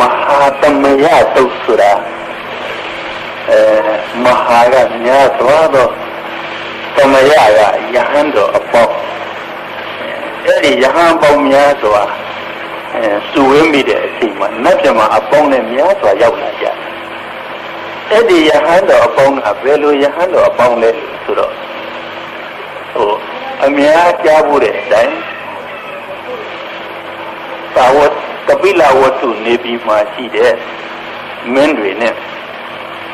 မဟာသမယတုတ်ဆိုတာအဲမဟာကများသွားတော့သမယကယဟန်တော်အပေါင်းအဲ့ဒီယဟန်ပေါင်းများစွာအဲစုဝေးမိတဲ့အချိန်မှာနတ်ပြမအပေါင်းနဲ့များစွာရောက်လာကြတယ်အဲ့ဒီယဟန်တော်အပေါင်းကဘယ်လိုယဟန်တော်အပေါင်းလဲဆိုတော့ဟိုအများကြားဖို့တဲ့အတိုင်းသာဝတ် ကပိလဝတ္ထုနေပြီးမှရှိတဲ့မင်းတွေနဲ့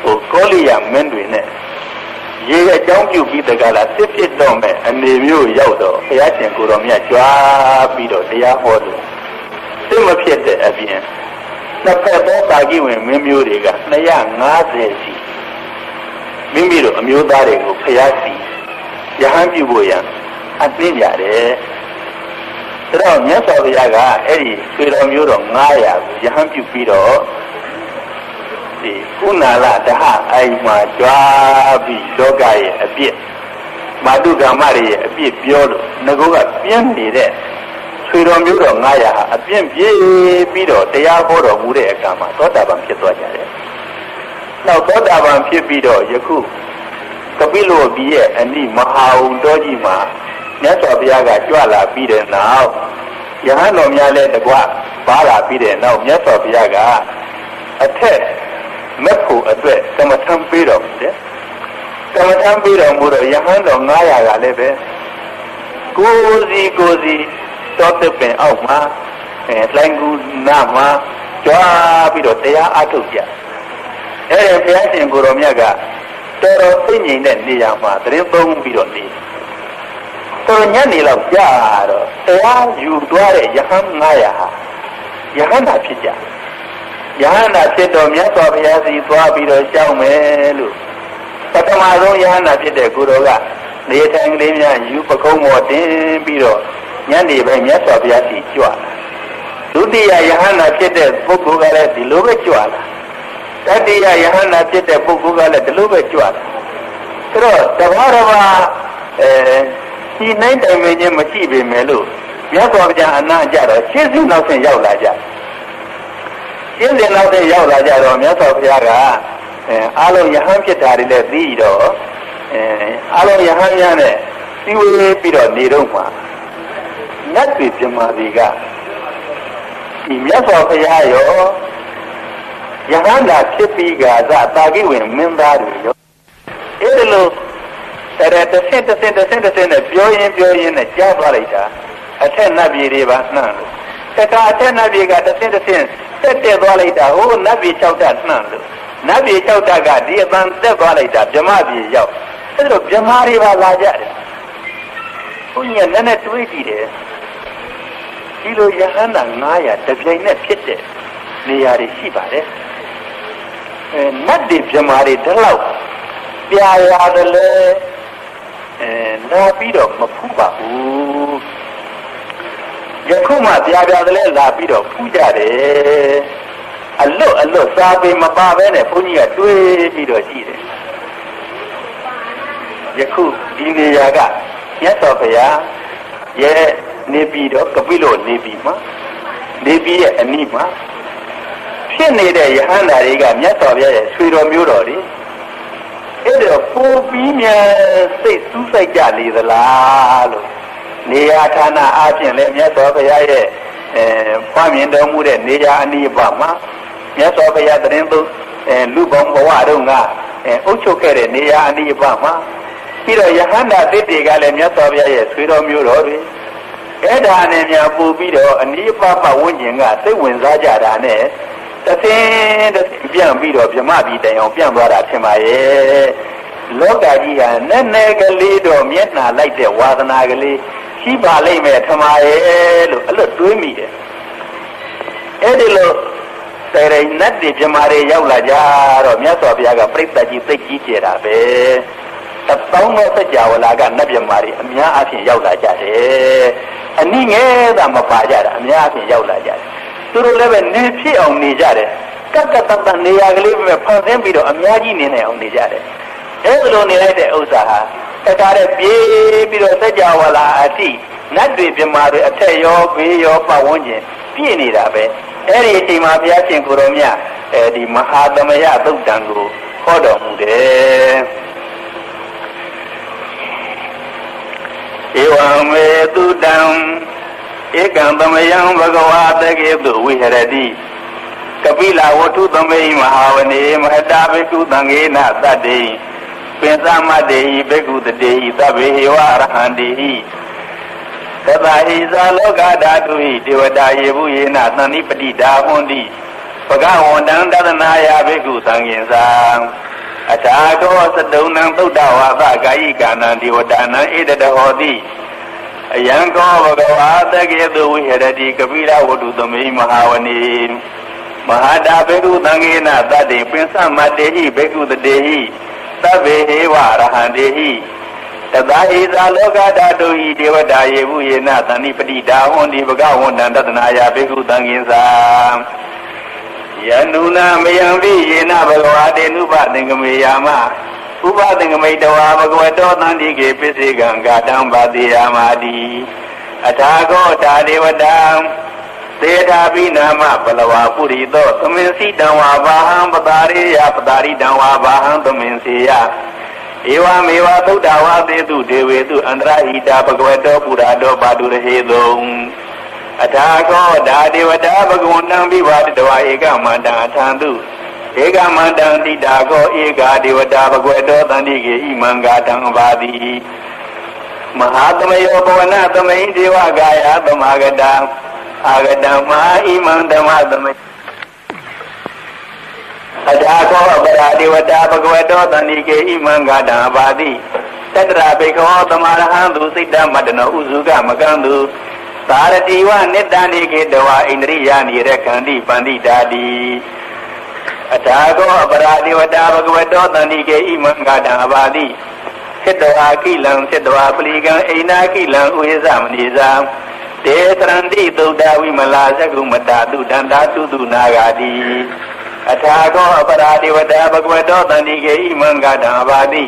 ဟိုကောလိယမင်းတွေနဲ့ရေအကြောင်းပြုပြီးတကလားစစ်ဖြစ်တော့မဲ့အနေမျိုးရောက်တော့ဘုရားရှင်ကိုတော်မြတ်ကြွားပြီးတော့တရားဟောလို့စစ်မဖြစ်တဲ့အပြင်နှစ်ဖက်သောတာကိဝင်မင်းမျိုးတွေက250စီမိမိတို့အမျိုးသားတွေကိုဖျားစီယဟန်ပြုဖို့ရန်အသင်းကြတယ် ဒါတော့မြတ်စွာဘုရားကအဲ့ဒီဆွေတော်မျိုးတော်900ကိုယဟန်ပြုပြီးတော့ဒီကုဏလတဟအိမ်မှာကြွားပြီးလောကရဲ့အပြစ်မာတုကမ္မတွေရဲ့အပြစ်ပြောလို့ငကောကပြင်းနေတဲ့ဆွေတော်မျိုးတော်900ဟာအပြင်းပြေးပြီးတော့တရားဟောတော်မူတဲ့အခါမှာသောတာပန်ဖြစ်သွားကြတယ်။နောက်သောတာပန်ဖြစ်ပြီးတော့ယခုကပိလောပြည်ရဲ့အနိမဟာဝုံတော်ကြီးမှာ မြတ်စွာဘုရားကကြွလာပြီးတဲ့နောက်ယဟန်တော်များလည်းတကွပါလာပြီးတဲ့နောက်မြတ်စွာဘုရားကအထက်မက်ဖို့အတွက်ကမ္မထံပေးတော်မူတယ်။ကမ္မထံပေးတော်မူတော့ယဟန်တော်900ကလည်းပဲကိုယ်စီကိုယ်စီတောတပင်အောက်မှာအဲလိုင်းကူနာမှာကြွားပြီးတော့တရားအထုတ်ကြ။အဲဒီဘုရားရှင်ကိုတော်မြတ်ကတော်တော်သိငြိမ်တဲ့နေရာမှာတရင်သုံးပြီးတော့နေတော် ညနေလောက်ကြာတော့တရားယူသွားတဲ့ယဟန်900ဟာယဟန်သာဖြစ်ကြယဟန်သာဖြစ်တော့မြတ်စွာဘုရားစီသွားပြီးတော့ရှောင်းမယ်လို့ပထမဆုံးယဟန်သာဖြစ်တဲ့ကိုတော်ကနေထိုင်ကလေးများယူပကုံးပေါ်တင်ပြီးတော့ညနေပိုင်းမြတ်စွာဘုရားစီကြွလာဒုတိယယဟန်သာဖြစ်တဲ့ပုဂ္ဂိုလ်ကလည်းဒီလိုပဲကြွလာတတိယယဟန္တာဖြစ်တဲ့ပုဂ္ဂိုလ်ကလည်းဒီလိုပဲကြွတယ်။ဆိုတော့တဘာတဘာအဲ ဒီနိုင်တိုင်မင်းချင်းမရှိပေမဲ့လို့မြတ်စွာဘုရားအနာကြတော့ရှင်းစင်းနောက်ဆင့်ရောက်လာကြ။ရှင်းစင်းနောက်ဆင့်ရောက်လာကြတော့မြတ်စွာဘုရားကအဲအားလုံးယဟန်ဖြစ်တာတွေလည်းသိတော့အဲအားလုံးယဟန်များနဲ့စီဝေးပြီးတော့နေတော့မှနတ်ပြည်ပြမာတွေကဒီမြတ်စွာဘုရားရောယဟန္တာဖြစ်ပြီးကသာတာကိဝင်မင်းသားတွေရောအဲ့ဒီလို တရတဆင့်တဆင့်တဆင့်တဆင့်နဲ့ပြောရင်ပြောရင်နဲ့ကြားသွားလိုက်တာအထက်နတ်ပြည်တွေပါနှံ့လို့တခါအထက်နတ်ပြည်ကတဆင့်တဆင့်တက်တက်သွားလိုက်တာဟိုနတ်ပြည်၆တက်နှံ့လို့နတ်ပြည်၆တက်ကဒီအပန်းတက်သွားလိုက်တာဗြဟ္မပြည်ရောက်အဲ့လိုဗြဟ္မာတွေပါလာကြတယ်ဘုညာနဲ့နဲ့တွေးကြည့်တယ်ဒီလိုယဟန္တာ900တပြိုင်နဲ့ဖြစ်တဲ့နေရာတွေရှိပါတယ်အဲနတ်တွေပြမာတွေတလောက်ပြာရတယ်လေ အဲနာပြီးတော့မဖူးပါဘူးယခုမှပြာပြာတယ်လေလာပြီးတော့ဖူးကြတယ်အလွတ်အလွတ်စာပေမပါဘဲနဲ့ဘုန်းကြီးကတွေးပြီးတော့ရှိတယ်ယခုဒီနေရာကမြတ်စွာဘုရားရဲ့နေပြီးတော့ကပိလို့နေပြီးမှာနေပြီးရဲ့အနိမှာဖြစ်နေတဲ့ယဟန္တာတွေကမြတ်စွာဘုရားရဲ့ဆွေတော်မျိုးတော်တွေ အဲ့ဒါပူပြီးမြန်စိတ်စူးစိုက်ကြလေသလားလို့နေရာဌာနအပြင်လည်းမြတ်စွာဘုရားရဲ့အဲဖွားမြင်တော်မူတဲ့နေရာအနိဗ္ဗာန်မှာမြတ်စွာဘုရားတရင်သူအဲလူပေါင်းဘဝတုန်းကအဲအုပ်ချုပ်ခဲ့တဲ့နေရာအနိဗ္ဗာန်မှာပြီးတော့ယဟန္တာသစ်တွေကလည်းမြတ်စွာဘုရားရဲ့ဆွေတော်မျိုးတော်တွေအဲ့ဒါနဲ့များပူပြီးတော့အနိဗ္ဗာန်ဝိညာဉ်ကစိတ်ဝင်စားကြတာနဲ့ တသင်းတသင်းပြန်ပြီးတော့ဗြဟ္မပြည်တိုင်အောင်ပြန်သွားတာဖြစ်ပါရဲ့လောကကြီးဟာနဲ့နဲ့ကလေးတော့မျက်နှာလိုက်တဲ့ဝါသနာကလေးရှိပါလိမ့်မယ်ထမရဲ့လို့အဲ့လိုတွေးမိတယ်အဲ့ဒီလိုတရိနတ်တွေဗြဟ္မာတွေရောက်လာကြတော့မြတ်စွာဘုရားကပြိဿကြီးသိကြီးကျဲတာပဲတပေါင်းသောစကြဝဠာကနတ်ဗြဟ္မာတွေအများအပြားရောက်လာကြတယ်အနည်းငယ်သာမပါကြတာအများအပြားရောက်လာကြတယ် သူတို့လည်းပဲနေဖြစ်အောင်နေကြတယ်ကက်ကတတနေရာကလေးပဲဖန်ဆင်းပြီးတော့အများကြီးနေနိုင်အောင်နေကြတယ်အဲလိုနေလိုက်တဲ့ဥစ္စာဟာတခါတည်းပြေးပြီးတော့စัจ java လာအထိနတ်တွေပြမာတွေအထက်ရောဘေးရောပတ်ဝန်းကျင်ပြည့်နေတာပဲအဲ့ဒီအချိန်မှာဘုရားရှင်ကိုရောမြတ်အဲဒီမဟာသမယသုတ်တံကိုဟောတော်မူတယ်ဧဝံမေတုတံ ဧကံသမယံဘဂဝါတကေတုဝိဟရတိကပိလဝတ္ထုသမေမဟာဝနေမဟတာဘိက္ခုသံဃေနသတ္တေပင်သမတ္တေဟိဘိက္ခုတတေဟိသဗ္ဗေဟေဝရဟန္တိဟိသတ္တဟိဇာလောကဓာတုဟိဒေဝတာယေဘုယေနသန္တိပတိဒါဟွန်တိပကဝန္တံတဒနာယဘိက္ခုသံဃင်္စာအထာတောသတုံနံသုဒ္ဓဝါသကာယိကာနံဒေဝတာနံဣတတဟောတိ အယံကောဘဂဝါတကေတုဝိဟရတိကပိလဝတ္ထုသမေမဟာဝနေမဟာတာဘေကုသံဃေနတတ္တိပင်သမတ္တေဟိဘေကုတတေဟိသဗ္ဗေဟေဝရဟန္တေဟိတသာဣဇာလောကဓာတုဟိဒေဝတာယေဟုယေနသန္တိပတိဒါဟွန်ဒီဘဂဝန္တံတတနာယဘေကုသံဃင်္စာယန္တုနာမယံပိယေနဘဂဝါတေနုပသင်္ကမေယာမ ဥပသင်္ကမိတဝါဘဂဝတောသန္တိကေပစ္စေကံဂာတံပါတိယာမာတိအထာကောတာဒေဝတံသေတာပိနာမပလဝါပုရိသောသမင်စီတံဝါဘာဟံပတာရိယပတာရိတံဝါဘာဟံသမင်စီယဧဝမေဝသုဒ္ဓဝါသေတုဒေဝေတုအန္တရဟိတာဘဂဝတောပုရာတောပါတုရဟေတုံအထာကောဒါဒေဝတာဘဂဝန္တံဘိဝတတဝဧကမန္တံအထံတု ဧကမန္တံတိတာကောဧကဒေဝတာဘဂဝတောတန္တိကေဣမံဂာတံဘာတိမဟာသမယောဘဝနသမိန်ဒေဝကာယသမဂတံအာဂတံမဟာဣမံဓမ္မသမိန်အထာကောအပရာဒေဝတာဘဂဝတောတန္တိကေဣမံဂာတံဘာတိတတရာဘေခောသမရဟံသူစိတ်တမတ္တနောဥစုကမကံသူသာရတိဝနိတ္တနိကေတဝဣန္ဒရိယာနိရခန္တိပန္တိတာတိ အထာကောအပရာဒေဝတာဘဂဝတောတန္တိကေဣမံဂာတံအဘာတိစိတဝါကိလံစိတဝါပလီကံအိနာကိလံဥဟိသမဏိဇာတေသရန္တိသုဒ္ဓဝိမလာသကုမတာတုတန္တာတုတုနာဂာတိအထာကောအပရာဒေဝတာဘဂဝတောတန္တိကေဣမံဂာတံအဘာတိ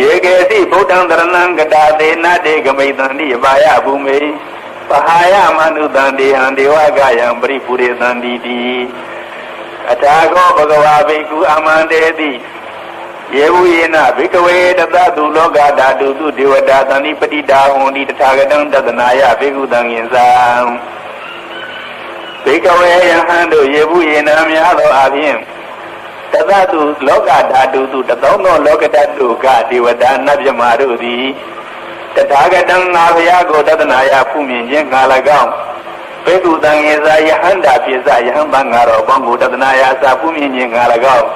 ယေကေတိဗုဒ္ဓံတရဏံကတာသေနတေကမိတံတိအပါယဘူမေပဟာယမနုတံတေဟံဒေဝကယံပရိပူရေတံတိတိ အထာကောဘဂဝါဘိက္ခုအမန္တေတိယေဝယေနဘိကဝေတသတုလောကဓာတုသူဒေဝတာသန္တိပတိတာဟွန်ဒီတထာဂတံတသနာယဘေကုတံယင်္စံဘိကဝေယဟံတို့ယေဝယေနများသောအပြင်တသတုလောကဓာတုသူတသောသောလောကဓာတုကဒေဝတာနတ်မြမာတို့သည်တထာဂတံငါဘုရားကိုတသနာယဖူးမြင်ခြင်းငါ၎င်း ဘေကုတံယင်္စယဟန္တာဖြစ်စယဟံဘံငါတော်ဘောင်းကိုတသနာယစာဖူးမြင်ခြင်းငါ၎င်း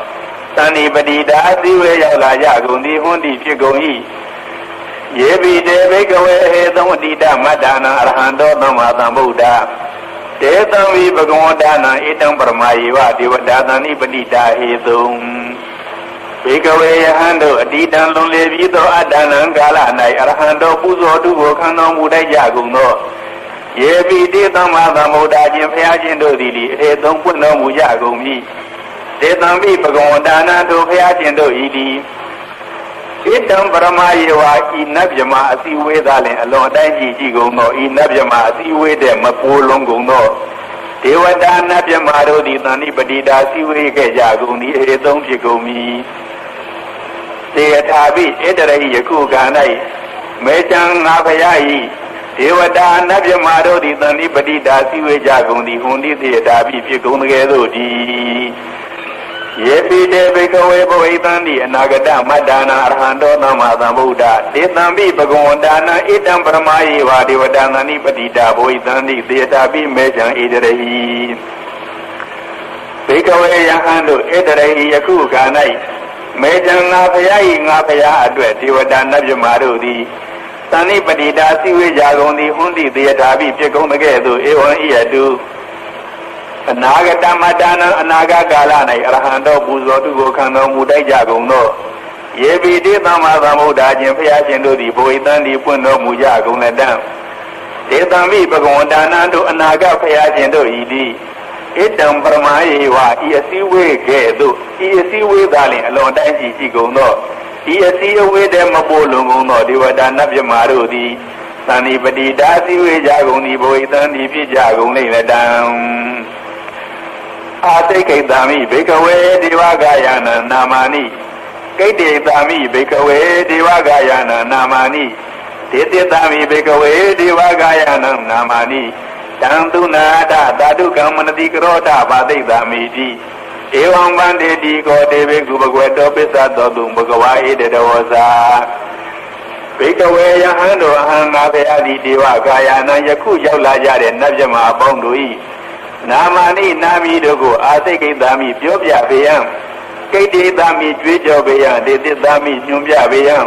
သန္တိပတိတာအသိဝေရောက်လာကြကုန်သည်ဟွန်းတိဖြစ်ကုန်၏ယေပိတေဘိကဝေဟေသမတိတမတ္တနာအရဟံတောသမ္မာသမ္ဗုဒ္ဓတေသံဝိဘဂဝန္တနာဣတံပရမယေဝဒေဝတာသန္တိပတိတာဟေတုံဘေကဝေယဟံတို့အတိတံလွန်လေပြီးသောအတ္တနံကာလ၌အရဟံတော်ပူဇော်တုကိုခံတော်မူတတ်ကြကုန်သော ယေပိတေသမ္မာသမ္ဗုဒ္ဓခြင်းဖျားခြင်းတို့သည်လေအေသုံးပွင့်တော်မူကြကုန်ပြီဒေသံမိပဂဝန္တာနာတို့ဖျားခြင်းတို့ဤသည်ဣတံပရမယေဝဤနတ်မြမအစီဝေးသားလင်အလွန်အတိုင်းကြည်ကြည်ကုန်သောဤနတ်မြမအစီဝေးတဲ့မပိုးလုံးကုန်သောဒေဝတာနတ်မြမတို့သည်သန္တိပတိတာစီဝေးခဲ့ကြကုန်သည်အေသုံးဖြစ်ကုန်ပြီသေထာပိဣတရဟိယခုကံ၌မေတံငါဖရာဤ ဒေဝတာနတ်မြမတို့သည်သန္တိပတိတာစီဝေးကြကုန်သည်ဟွန်တိသေထာပိဖြစ်ကုန်တကယ်သို့ဒီယေပိတေဘိကဝေဘဝိတံတိအနာဂတမတ္တနာအရဟံတောသမ္မာသမ္ဗုဒ္ဓတေတံပိဘဂဝန္တာနာဣတံပရမယေဝဒေဝတာနာနိပတိတာဘဝိတံတိသေတာပိမေဇံဣတရဟိဘိကဝေယဟံတို့ဣတရဟိယခုခါ၌မေဇံငါဖယားဤငါဖယားအတွက်ဒေဝတာနတ်မြမာတို့သည် သန္နိပတိတာစီဝေကြကုန်သည်ဟွန်းတိသေတာပိဖြစ်ကုန်တဲ့ကဲ့သို့ဧဝံဣယတုအနာဂတမတနာအနာဂတ်ကာလ၌အရဟံတော်ပူဇော်သူကိုခံတော်မူတိုက်ကြကုန်သောယေပိတိသမ္မာသမ္ဗုဒ္ဓခြင်းဖျားရှင်တို့သည်ဘဝိတန်ဒီပွင့်တော်မူကြကုန်လက်တံဒေသံမိဘဂဝန္တာနံတို့အနာဂတ်ဖျားရှင်တို့ဤသည်ဣတံပရမယေဝဤအစည်းဝေးကဲ့သို့ဤအစည်းဝေးသာလျှင်အလွန်တိုင်းကြည်ရှိကုန်သော ဤအစည်းအဝေးတဲ့မပို့လွန်ကုန်သောဒေဝတာနတ်မြမာတို့သည်သန္တိပတိတာစည်းဝေးကြကုန်သည်ဘဝိတန်ဒီဖြစ်ကြကုန်လိမ့်လက်တံအာသိကိတ္တာမိဘေကဝေဒေဝဂာယနာနာမာနိကိတ္တေတာမိဘေကဝေဒေဝဂာယနာနာမာနိဒေတိတာမိဘေကဝေဒေဝဂာယနာနာမာနိတံသူနာတသာဓုကံမနတိကရောဓဘာသိတာမိတိ ဧဝံဗန္တေတိကောတေဘေကုဘဂဝေတောပစ္စသောတုဘဂဝါဧတတဝဇာဘေကဝေယဟန်တို့အဟံငါဘေအတိဒေဝဂာယနာယခုရောက်လာကြတဲ့နတ်မြမအပေါင်းတို့၏နာမနိနာမီတို့ကိုအာသိကိတ္တာမိပြောပြပေယံကိတ္တေတာမိကြွေးကြော်ပေယံဒေတိတာမိညွန်ပြပေယံ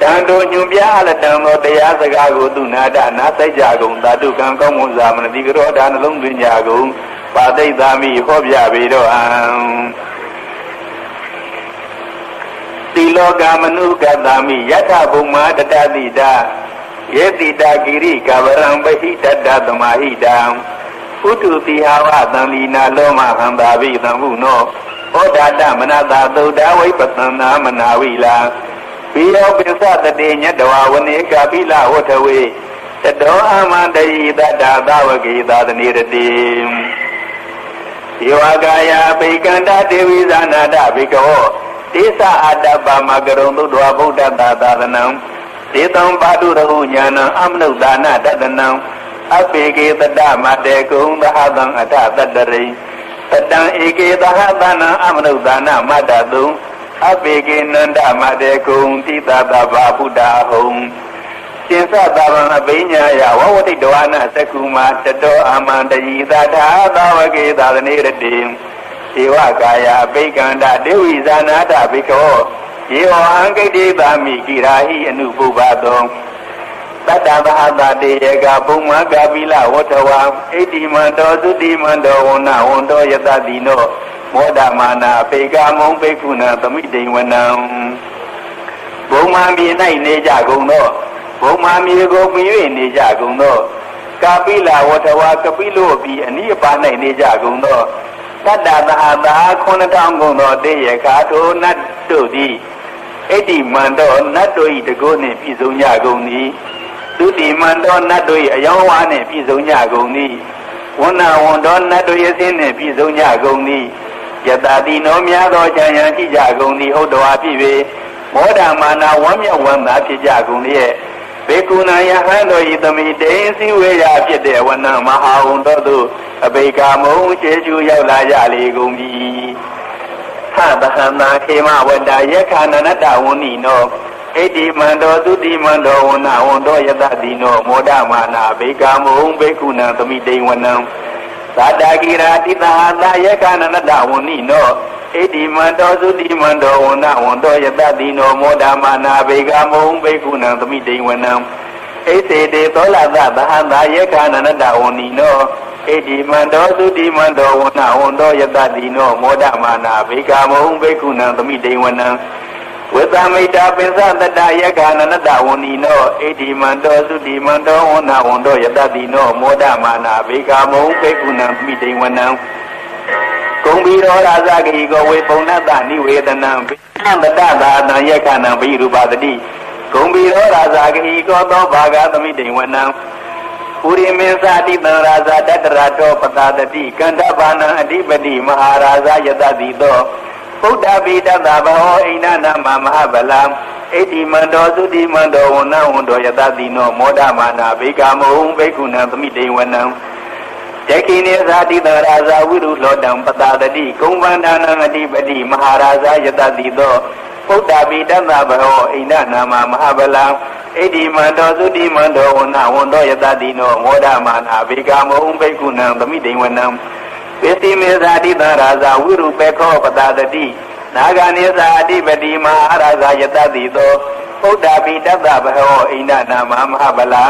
တန်တို့ညွန်ပြအလတံသောတရားစကားကိုသူနာဒနာသိကြကုန်သာတုကံကောင်းမွန်စွာမနတိကရောဒါနှလုံးသွင်းကြကုန် ပါသိတာမိဟောပြပေတော့အံတိလောကမနုကတာမိယထဘုံမာတတတိတာယေတိတာကိရိကဝရံပဟိတတသမာဟိတံဥတုတိဟာဝသံလီနာလောမဟံသာဘိသံဟုနောဩဒါတမနတာသုဒ္ဓဝိပသနာမနာဝိလာဘိယောပိသတတေညတဝဝနေကာပိလဝထဝေတတောအမန္တယိတတသဝကေသာသနေရတိ ယောကာယပိကန္တဒေဝိဇာနာတဘိကောတိသအတ္တပမကရုံသုဒ္ဓဝဗုဒ္ဓတာသာသနံဒေတံပါတုရဟုညာနံအမနုဿာနတတနံအပေကေတတမတေကုံသဟတံအထတတရိတတံဧကေသဟတနံအမနုဿာနမတတုံအပေကေနန္ဒမတေကုံတိတတဘာဗုဒ္ဓဟုံ ရှင်သတဗံအပိညာယဝဝတိတဝနာသကုမာတတောအမန္တယိသထာသဝကေသာသနေရတိဧဝကာယပိကန္တဒေဝိဇာနာတဘိကောယေဟောအံကိတိသာမိကိရာဟိအနုပုပ္ပသောတတ္တဗဟတတေယကဘုံမကပိလဝထဝံဣတိမန္တောသုတိမန္တောဝနဝန္တောယတတိနောမောဒမာနာပေကမုံပေကုဏသမိတိဝနံဘုံမမြေ၌နေကြကုန်သော ဘုံမမြေကိုမြည်နေကြကုန်သောကာပိလဝထဝါကပိလိုပြီးအနိအပါ၌နေကြကုန်သောတတ္တသဟတာ9000ကုန်သောတေယခါထိုနတ်တို့သည်ဣတိမန္တောနတ်တို့၏တကုနှင့်ပြည်စုံကြကုန်သည်သုတိမန္တောနတ်တို့၏အယောင်းဝါနှင့်ပြည်စုံကြကုန်သည်ဝဏဝန္တောနတ်တို့၏အစင်းနှင့်ပြည်စုံကြကုန်သည်ယတတိနောများသောခြံရန်ရှိကြကုန်သည်ဟုတ်တော်ဖြစ်၍မောဒမာနာဝမ်းမြောက်ဝမ်းသာဖြစ်ကြကုန်လျက် ဘေကုဏယဟန်တို့ဤသမိတေစည်းဝေရာဖြစ်တဲ့ဝနမဟာဝန္တောသို့အဘိကာမုံရှေကျူရောက်လာကြလေကုန်ပြီသဗဟန္တာခေမဝတ္တယက္ခဏနတဝဏ္ဏီနောဣတိမန္တောသုတိမန္တောဝနဝန္တောယတတိနောမောဒမာနာဘေကာမုံဘေကုဏသမိတေဝနံသာတာကိရာတိသဟာတာယက္ခဏနတဝဏ္ဏီနော ဣတိမန္တောသုတိမန္တောဝနဝန္တောယတတိနောမောဒမာနာဘေကာမုံဘေကုဏသမိတေဝနံဣစေတေသောလသသဟန္တာယက္ခဏနတဝဏ္ဏီနောဣတိမန္တောသုတိမန္တောဝနဝန္တောယတတိနောမောဒမာနာဘေကာမုံဘေကုဏသမိတေဝနံဝေသမိတာပိသတတယက္ခဏနတဝဏီနောဣတိမန္တောသုတိမန္တောဝနဝန္တောယတတိနောမောဒမာနာဘေကာမုံဘေကုဏံမိတေဝနံကုံဘီ ရောရာဇဂိကောဝေပုံဏတနိဝေဒနံပိနံတတသာတံယက္ခဏံဘိရူပတတိဂုံဘီရောရာဇဂိကောသောဘာဂသမိတေဝနံပုရိမေသတိတံရာဇတတရတောပတာတတိကန္တဘာနံအဓိပတိမဟာရာဇယတတိသောဗုဒ္ဓဗိတတဘောအိဏနာမမဟာဗလံဣတိမန္တောသုတိမန္တောဝနဝန္တောယတတိနောမောဒမာနာဘေကာမုံဘေကုဏံသမိတေဝနံ တခိနေသာတိတရာဇဝိရုလောတံပတာတတိကုံဗန္ဒနာအဓိပတိမဟာရာဇယတတိသောဗုဒ္ဓဗိတတဘောအိဏနာမမဟာဗလံဣတိမန္တောသုတိမန္တောဝနဝန္တောယတတိနောမောဒမာနာဘေကာမုံဘေကုဏံသမိတေဝနံပစ္စည်းမေသာတိတရာဇဝိရုပေခောပတာတတိနာဂာနိသာအဓိပတိမဟာရာဇယတတိသောဗုဒ္ဓဗိတတဘောအိဏနာမမဟာဗလာ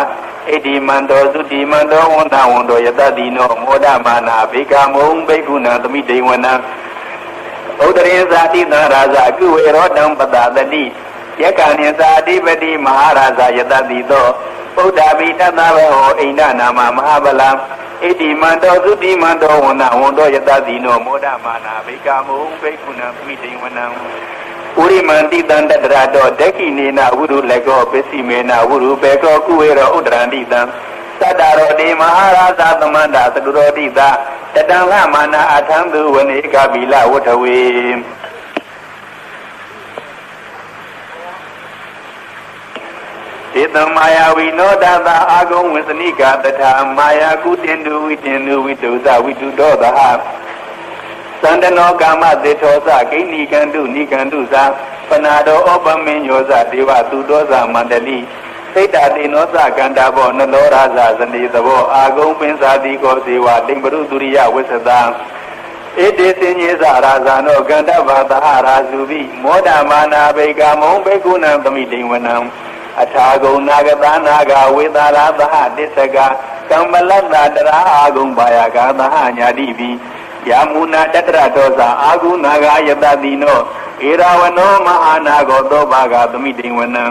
ဣတိမန္တောသုတိမန္တောဝန္ဒဝန္တောယတတိနောမောဒမာနာဘေကာမုံဘေကုဏံသမိတေဝနံဥဒရင်ဇာတိတရာဇအကုဝေရောတံပတာတတိယက္ခဏိသာအဓိပတိမဟာရာဇယတတိသောဗုဒ္ဓဗိတတဘောအိဏနာမမဟာဗလာဣတိမန္တောသုတိမန္တောဝန္ဒဝန္တောယတတိနောမောဒမာနာဘေကာမုံဘေကုဏံသမိတေဝနံ ဥရိမန္တိတံတတရတောဒက္ခိနေနဝုရုလကောပစ္စည်းမေနဝုရုဘေကောကုဝေရောဥဒရန္တိတံသတ္တရောတိမဟာရာသသမန္တာသကုရောတိသာတတံလမာနာအထံသူဝနေကပိလဝထဝေေတမာယာဝိနောဒတာအာဂုံဝိသနိကတထာမာယာကုတင်တုဝိတင်တုဝိတုဇဝိတုဒောသဟ သန္တနောကာမသေထောသဂိဏီကန္တုနိကန္တုသာပနာတောဩပမင်းယောဇဒေဝသူတောဇမန္တလိစိတ်တာတိနောသကန္တာဘောနလောရာဇဇနေသဘောအာဂုံပင်စာတိကောဇေဝတိံပရုဒုရိယဝိသတံဣတိစင်ကြီးစာရာဇာနောကန္တဘာသဟရာဇုပိမောဒမာနာဘေကမုံဘေကုဏံသမိတိဝနံအထာဂုံနာဂတနာဂဝေသာရသဟတစ္စကကမ္မလတ္တတရာအာဂုံဘာယကသဟညာတိပိ ယာမုနာတတရတောဇာအာဂုနာဂယတတိနောဧရဝနောမဟာနာဂောသောဘာဂသမိတိဝနံ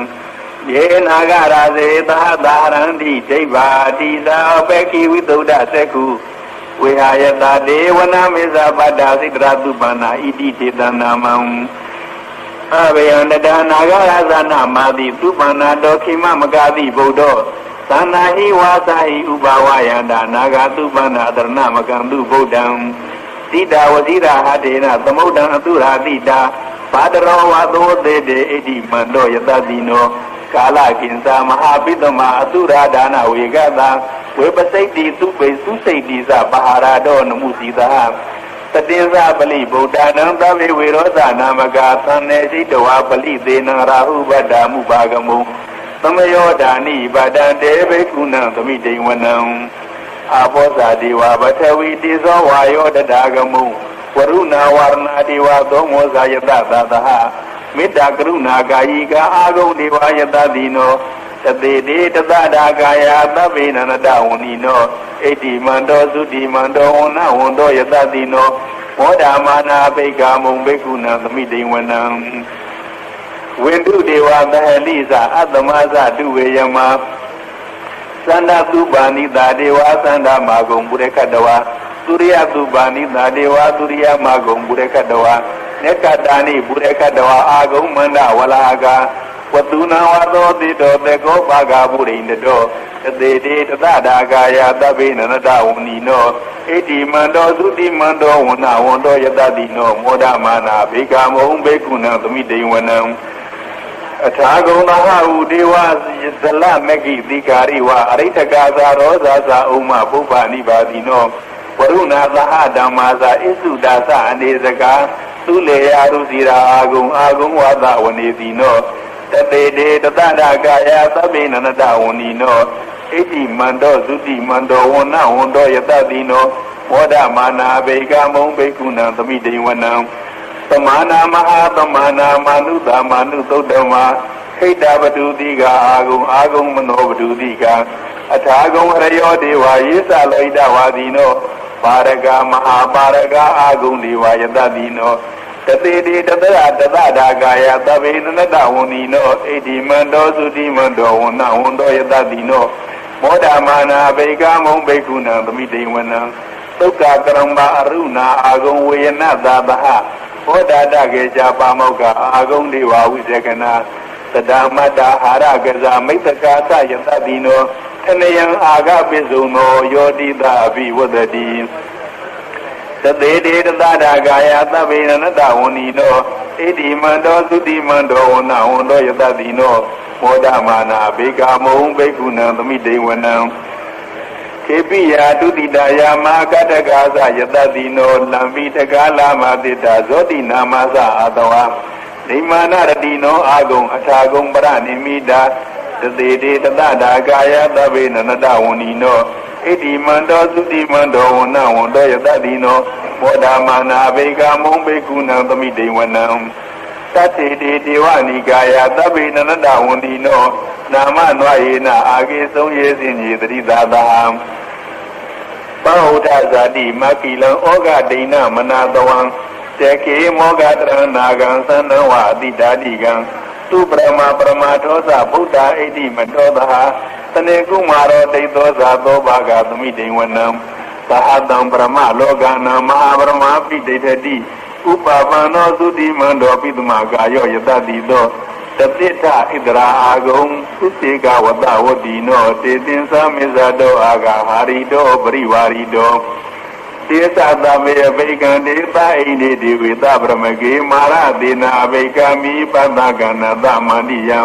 ယေနာဂရာဇေသဟတာရန္တိဒိဗ္ဗာတိသာပေကိဝိသုဒ္ဓသက္ခုဝေဟာယတဒေဝနာမေဇပတ္တာစိတရတုပန္နာဣတိတေတနာမံအဘယန္တဒါနာဂရသနာမာတိသူပန္နာတောခိမမကတိဗုဒ္ဓသန္နာဟိဝါစာဟိဥပဝယန္တာနာဂသူပန္နာအတရဏမကံသူဗုဒ္ဓံ တိတာဝတိရာဟတေနသမုဒ္ဒံအတုရာတိတာဘာတရောဝသောတေတေဣတိမန္တောယတတိနောကာလကိဉ္စာမဟာပိတမအတုရာဒါနဝေကတံဝေပစိတ်တိသူပိသုစိတ်တိသပဟာရတောနမှုစီသာတတိယပလိဗုဒ္ဓနာသဗ္ဗေဝေရောဇနာမကသံနေစိတဝါပလိသေနရာဟုဗဒ္ဓမုပါကမုသမယောဒာနိဗဒံတေဘိကုဏံသမိတိဝနံ အာဘောဇာဒေဝပထဝီတိဇောဝါယောတဒါကမုဝရုဏဝရဏဒေဝသောမောဇာယတသသဟမေတ္တာကရုဏာကာယိကအာဂုံဒေဝယတတိနောတသေတိတသဒါကာယသဗ္ဗေနန္တဝဏီနောဣတိမန္တောသုတိမန္တောဝနဝန္တောယတတိနောမောဒာမာနာပိက္ခာမုံဘိက္ခုနံသမိတိဝနံဝိန္တုဒေဝသဟလိဇာအတ္တမဇတုဝေယမ သန္တာသူပါဏိတာဒေဝသန္တာမာဂုံပုရခတဝါသူရိယသူပါဏိတာဒေဝသူရိယမာဂုံပုရခတဝါနေကတာနိပုရခတဝါအာဂုံမန္တဝလာကာဝတုနာဝသောတိတောတေကောပါဂဗုရိန္တောတသေတိတသဒါကာယသဗ္ဗေနနတဝဏီနောဣတိမန္တောသုတိမန္တောဝနဝန္တောယတတိနောမောဒမာနာဘေကမုံဘေကုဏံသမိတိဝနံ အထာဂုဏဟဟုဒေဝဇလမဂ္ဂိတိကာရိဝအရိဋ္ဌကာသာရောဇာဇာဥမပုပ္ပနိပါတိနောဝရုဏသဟဓမ္မာဇာဣစုဒါသအနေစကာသူလေယရုစီရာအာဂုံအာဂုံဝါဒဝနေတိနောတတေတေတတဒကာယသဗ္ဗေနနတဝဏီနောဣတိမန္တောသုတိမန္တောဝနဝန္တောယတတိနောမောဒမာနာဘေကမုံဘေကုဏံသမိတိဝနံ သမာနာမဟာသမာနာမာနုတာမာနုသုတ်တမခိတ္တပတုတိကအာဂုံအာဂုံမနောပတုတိကအထာဂုံရယောဒေဝယေသလောဣဒဝါဒီနောပါရကမဟာပါရကအာဂုံဒေဝယတတိနောတတိတိတတရတတဒါကာယသဗ္ဗေနနတဝဏီနောဣတိမန္တောသုတိမန္တောဝနဝန္တောယတတိနောမောဒမာနာဘေကမုံဘေကုဏံသမိတိဝနံသုက္ကကရမ္ဘာအရုဏာအာဂုံဝေယနသာသဟ ဟောတာတကေချာပါမောက္ခအာဂုံဒေဝဝိဇကနာသဒ္ဓမတ္တဟာရကဇာမိတ္တကာသယတတိနောခဏယံအာဂပိစုံနောယောတိတာအဘိဝတ္တိသတေတေတသဒာကာယသဗ္ဗေနနတဝဏီနောဣတိမန္တောသုတိမန္တောဝနဝန္တောယတတိနောမောဒမာနာဘေကာမုံဘေကုဏံသမိတေဝနံ ခေပိယာတုတိတယာမကတကာသယတတိနောလံပိတကာလာမတိတာဇောတိနာမသအာတဝါနိမာနရတိနောအာဂုံအထာဂုံပရနိမိတာတသေတေတတဒါကာယသဗ္ဗေနနတဝဏီနောဣတိမန္တောသုတိမန္တောဝနဝန္တောယတတိနောမောဒမာနာဘေကမုံဘေကုဏံသမိတေဝနံ တတေတေဒေဝနိကာယသဗ္ဗေနနတဝန္တိနောနာမနွာယေနအာဂေဆုံးယေစင်ကြီးတတိသာသာပဟုဒဇာတိမကိလံဩဃဒိဏမနာတဝံတေကေမောဂတရဏာကံသန္နဝအတိတာတိကံသူပရမပရမထောသဗုဒ္ဓဣတိမထောသဟာတနေကုမာရောဒိသောဇာသောဘာဂသမိတိဝနံသဟတံပရမလောကနာမဟာပရမပိဋိတတိ ဥပပန္နောသုတိမန္တောပိတမကာယောယတတိသောတတိထဣဒရာအာဂုံသစ္စေကဝတဝတိနောတေတင်္သမေဇတောအာဂဟာရိတောပရိဝါရိတောတေသသမေအဘိကံဒေသဣန္ဒေဒီဝေသဗရမကေမာရသေနာအဘိကမိပတ္တကဏသမန္တိယံ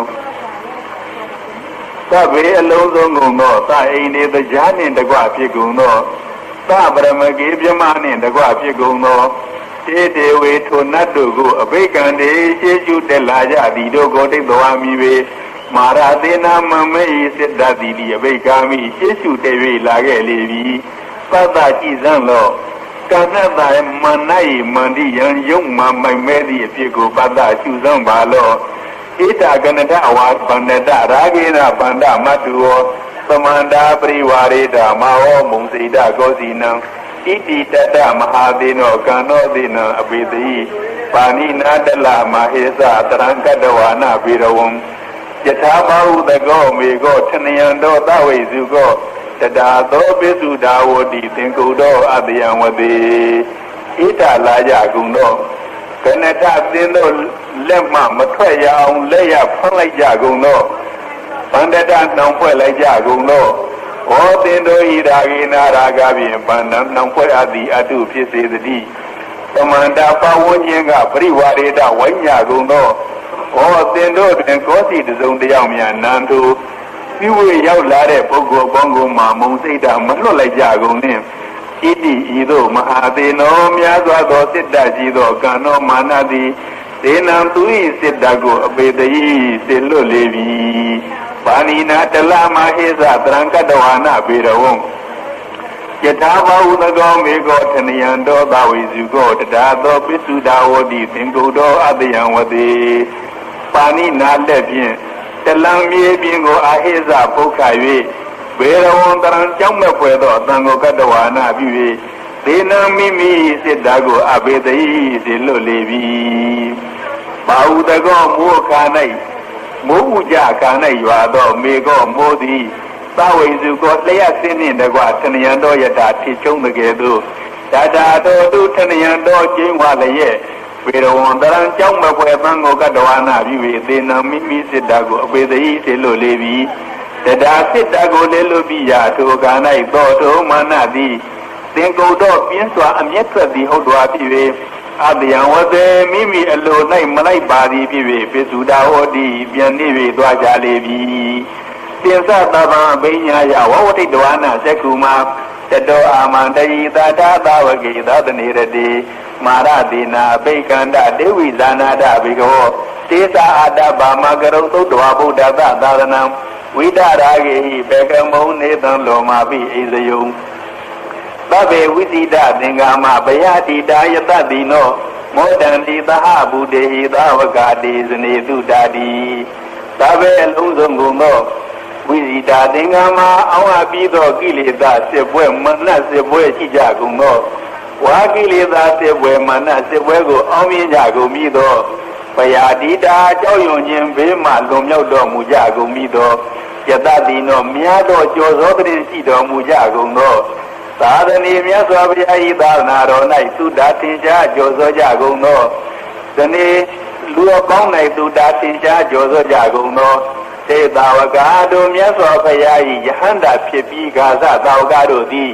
သဗ္ဗေအလုံးစုံကုန်သောသအိန္ဒေတရားနှင့်တကွဖြစ်ကုန်သောသဗရမကေပြမနှင့်တကွဖြစ်ကုန်သော တေတေဝေထိုနတ်တို့ကိုအဘိကံတေရှေရှုတက်လာကြသည်တို့ကိုတိတ်တော်မီပေမာရသေနာမမေဤစစ်တတိတိအဘိကာမိရှေရှုတက်၍လာခဲ့လေပြီပတ္တကြည်စံလောကဏ္ဍတာမန္နယမန္တိယံယုံမမိုင်မဲသည့်အဖြစ်ကိုပတ္တရှုစံပါလောဣတာကနတအဝါဗန္နတရာဂေနဗန္ဒမတုဝသမန္တာပရိဝါရေတာမောမုံစိတကောစီနံ ဣတိတတမဟာသေနောကံနောသေနံအပိတိပါဏိနာတလမဟေသတရံကတဝါနဗေရဝံယထာဘာဟုတကောမေကောထနယံတောသဝိစုကောတတာသောပိစုဒါဝတိသင်္ကုတောအတယံဝတိဣတာလာကြကုန်တော့ကနတသင်တို့လက်မှမထွက်ရအောင်လက်ရဖမ်းလိုက်ကြကုန်တော့ဗန္ဒတနှောင်ဖွဲ့လိုက်ကြကုန်တော့ ဟောသင်တို့ဤရာဂိနာရာဂဖြင့်ဗန္ဒနှောင်ဖွဲ့အပ်သည်အတုဖြစ်စေသတည်းသမန္တာပဝဉ္ဇင်းကပရိဝါရေတဝိညာကုန်တော့ဟောသင်တို့တွင်ကောစီတစုံတယောက်များနန္တုပြုဝေရောက်လာတဲ့ပုဂ္ဂိုလ်ပေါင်းကိုမှမုံစိတ်တာမလွတ်လိုက်ကြကုန်နှင့်ဣတိဤသို့မဟာသေနောများစွာသောစိတ္တရှိသောကံတော်မာနသည်ဒေနံသူ၏စိတ္တကိုအပေတယီစေလွတ်လေပြီ ပါဏိနာတလမဟိသတရံကတဝါနပေရဝံယထာဘာဟုသကောမေကောထနယံတောသဝိစုကောတတာသောပိစုဒါဝတိသင်္ကုတောအတယံဝတိပါဏိနာလက်ဖြင့်တလံမြေပြင်ကိုအာဟိဇပုခါ၍ဘေရဝံတရံကြောင့်မဲ့ဖွယ်သောအတန်ကိုကတဝါနာပြု၍ဒေနံမိမိစိတ်ဓာတ်ကိုအဘေတယီစေလွတ်လေပြီဘာဟုတကောမိုးခါ၌ မိုးဥကြခါ၌ရွာသောမေကောမိုးသည်သဝိစုကိုလျှက်စင်းနှင့်တကွထနယံတော်ယတာထိချုံတကယ်သို့ဒါတာတော်သူထနယံတော်ကျင်းဝလျက်ဝေရဝံတရံကြောင့်မပွဲပန်းကိုကတဝါနာပြု၍သေနံမိမိစိတ်ဓာတ်ကိုအပေတယီစေလွတ်လေပြီတရားစိတ်ဓာတ်ကိုလေလွတ်ပြီးရာထိုကံ၌သောထုံမာနသည်သင်္ကုတ်တော့ပြင်းစွာအမျက်ထွက်သည်ဟုတ်တော်ဖြစ်၍ အတယံဝတေမိမိအလို၌မလိုက်ပါသည်ဖြစ်၍ပိစုတာဟောတိပြန်နေ၍သွားကြလေပြီတင်သတဗံဘိညာယဝဝတိတဝနာသက္ကုမာတတောအာမန္တယိသာတာသဝကေသတနေရတိမာရတိနာဘိကန္တဒေဝိဇာနာတဘိကောတေသာအာတဗာမကရုသုတ္တဝဗုဒ္ဓသသာသနံဝိဒရာဂေဟိဘေကမုံနေသံလောမာပိဣဇယုံ သဗ္ဗေဝိသိတသင်္ကာမဘယတိတာယတတိနောမောဒန္တိသဟဗုတေဟိသာဝကတိဇနေတုတာတိသဗ္ဗေအလုံးစုံကုန်သောဝိဇိတာသင်္ကာမအောင်အပ်ပြီးသောကိလေသာစစ်ပွဲမနတ်စစ်ပွဲရှိကြကုန်သောဝါကိလေသာစစ်ပွဲမနတ်စစ်ပွဲကိုအောင်မြင်ကြကုန်ပြီးသောပယာတိတာကြောက်ရွံ့ခြင်းဘေးမှလွန်မြောက်တော်မူကြကုန်ပြီးသောယတတိနောမြတ်သောကြောသောတည်းရှိတော်မူကြကုန်သော သာသနေမြတ်စွာဘုရားဤသာသနာတော်၌သုဒ္ဓသင်္ချာကြောသောကြကုန်သောဒီနေ့လူအပေါင်း၌သုဒ္ဓသင်္ချာကြောသောကြကုန်သောသေတာဝကတို့မြတ်စွာဘုရား၏ယဟန္တာဖြစ်ပြီးဂါဇသာဝကတို့သည်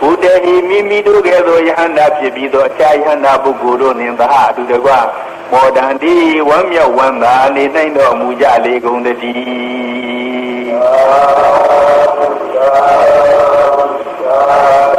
ဘုတေဟိမိမိတို့ကဲ့သို့ယဟန္တာဖြစ်ပြီးသောအခြားယဟန္တာပုဂ္ဂိုလ်တို့နှင့်သာအတူတကွမောဒန်တိဝမ်းမြောက်ဝမ်းသာနေနိုင်တော်မူကြလေကုန်တည်း Amém.